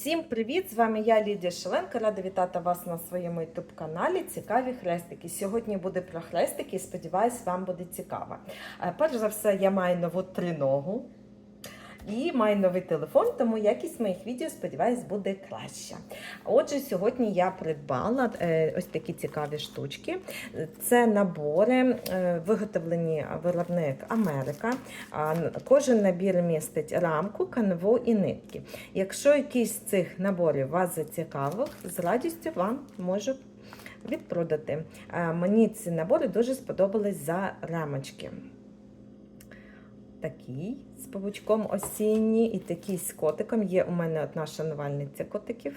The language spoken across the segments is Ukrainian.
Всім привіт! З вами я Лідія Шеленко. Рада вітати вас на своєму youtube каналі Цікаві хрестики. Сьогодні буде про хрестики і сподіваюсь, вам буде цікаво. Е, Перш за все, я маю нову триногу і маю новий телефон, тому якість моїх відео, сподіваюсь, буде краща. Отже, сьогодні я придбала е, ось такі цікаві штучки. Це набори, е, виготовлені виробник Америка. Кожен набір містить рамку, канву і нитки. Якщо якийсь з цих наборів вас зацікавив, з радістю вам можу відпродати. Е, Мені ці набори дуже сподобались за рамочки. Такий з павучком осінній і такий з котиком. Є у мене одна шанувальниця котиків.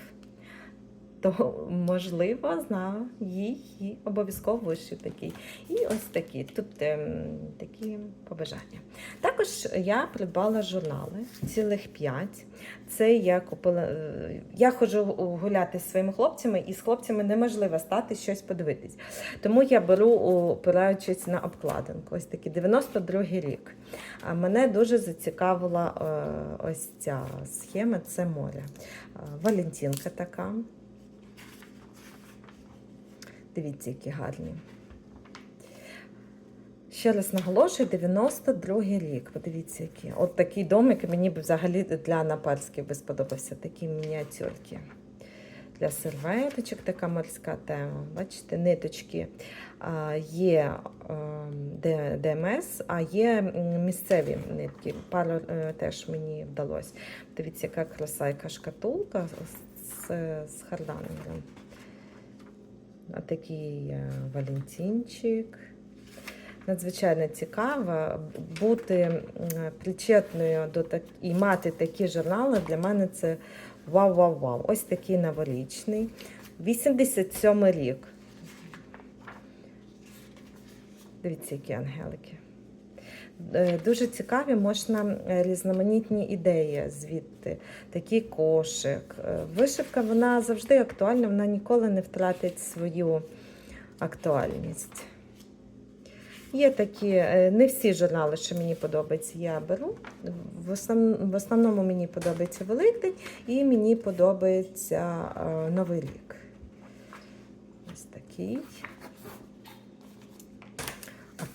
То, можливо, знаю, їй обов'язково вишив такий. І ось такі. Тут ем, такі побажання. Також я придбала журнали, цілих п'ять. Це я купила. е, Я ходжу гуляти зі своїми хлопцями, і з хлопцями неможливо стати щось подивитись. Тому я беру, опираючись на обкладинку. Ось такий 92-й рік. А мене дуже зацікавила е, ось ця схема це море. Е, Валентинка така. Дивіться, які гарні. Ще раз наголошую, 92-й рік. Подивіться, які. От такий домик мені б взагалі для напарських би сподобався. Такі мініатюрки. Для серветочок така морська тема. Бачите, ниточки а, є ем, Д- ДМС, а є місцеві нитки. Пару е, теж мені вдалося. Дивіться, яка краса, яка шкатулка з, з харданингом. Такий е, Валентинчик. Надзвичайно цікаво бути причетною до так і мати такі журнали для мене це вау-вау-вау. Ось такий новорічний. 87 рік. Дивіться, які ангелики. Е, Дуже цікаві, можна е, різноманітні ідеї звідти. Такий кошик. Е, Вишивка вона завжди актуальна, вона ніколи не втратить свою актуальність. Є такі, не всі журнали, що мені подобаються, я беру. В, основ, в основному мені подобається Великдень і мені подобається Новий рік. Ось такий.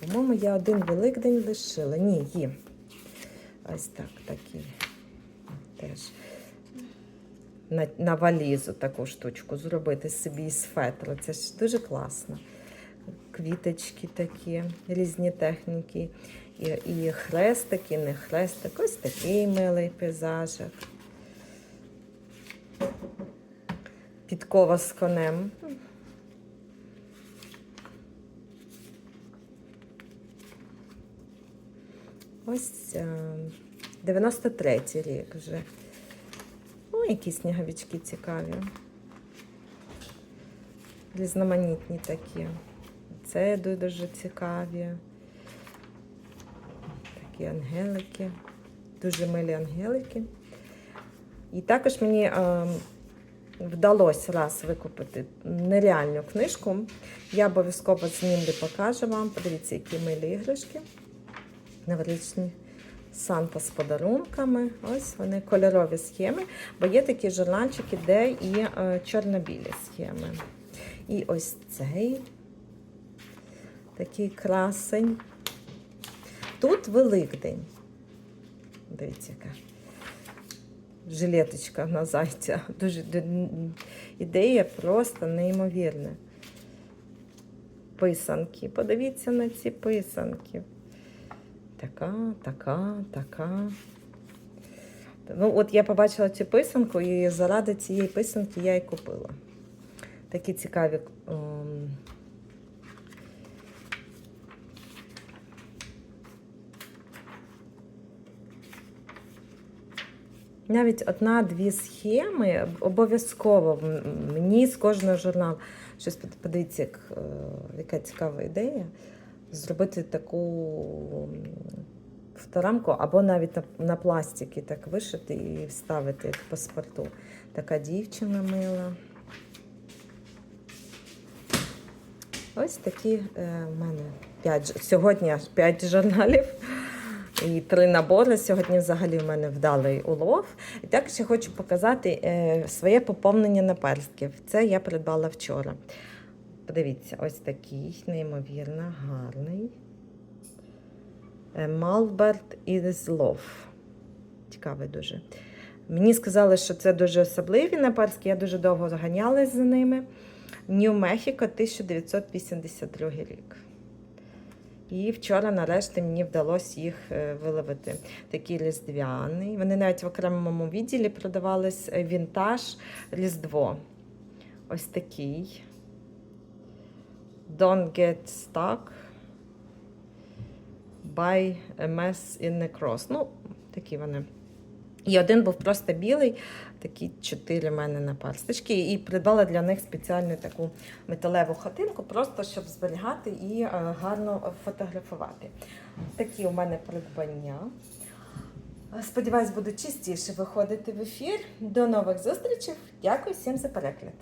По-моєму, я один Великдень лишила. Ні, є. Ось так, такий. Теж. На, на валізу таку штучку зробити собі з фетру. Це ж дуже класно. Квіточки такі, різні техніки. І, і хрестик, і не хрестик. Ось такий милий пейзажик. Підкова з конем. Ось е, 93-й рік вже. Ну, які сніговички цікаві. Різноманітні такі. Це дуже цікаві. Такі ангелики. Дуже милі ангелики. І також мені е, вдалося раз викупити нереальну книжку. Я обов'язково знімлю, покажу вам. Подивіться, які милі іграшки. Новорічні Санта з подарунками. Ось вони кольорові схеми, бо є такі журнальчики, де і е, чорно-білі схеми. І ось цей такий красень. Тут Великдень. Дивіться, яка жилеточка на зайця. Дуже ідея просто неймовірна. Писанки. Подивіться на ці писанки. Така, така, така. Ну, от я побачила цю писанку, і заради цієї писанки я і купила. Такі цікаві. ем, Навіть одна-дві схеми обов'язково мені з кожного журналу. Щось под- подивіться, е, яка цікава ідея. Зробити таку фоторамку або навіть на, на пластики так вишити і вставити в паспорту. Така дівчина мила. Ось такі е, в мене 5, сьогодні аж 5 журналів. І три набори. Сьогодні взагалі в мене вдалий улов. І також я хочу показати е, своє поповнення наперстків. Це я придбала вчора. Подивіться, ось такий, неймовірно гарний. Е, Малберт із Love. Цікавий дуже. Мені сказали, що це дуже особливі наперстки, я дуже довго заганялась за ними. Нью-Мехіко 1982 рік. І вчора, нарешті, мені вдалося їх е, виловити. Такий різдвяний. Вони навіть в окремому відділі продавались е, вінтаж Різдво. Ось такий. Don't get stuck. Buy a mess in the cross. Ну, такі вони. І один був просто білий, такі чотири в мене на парсточки. І придбала для них спеціальну таку металеву хатинку, просто щоб зберігати і е, гарно фотографувати. Такі у мене придбання. Сподіваюсь, буду частіше виходити в ефір. До нових зустрічей. Дякую всім за перегляд.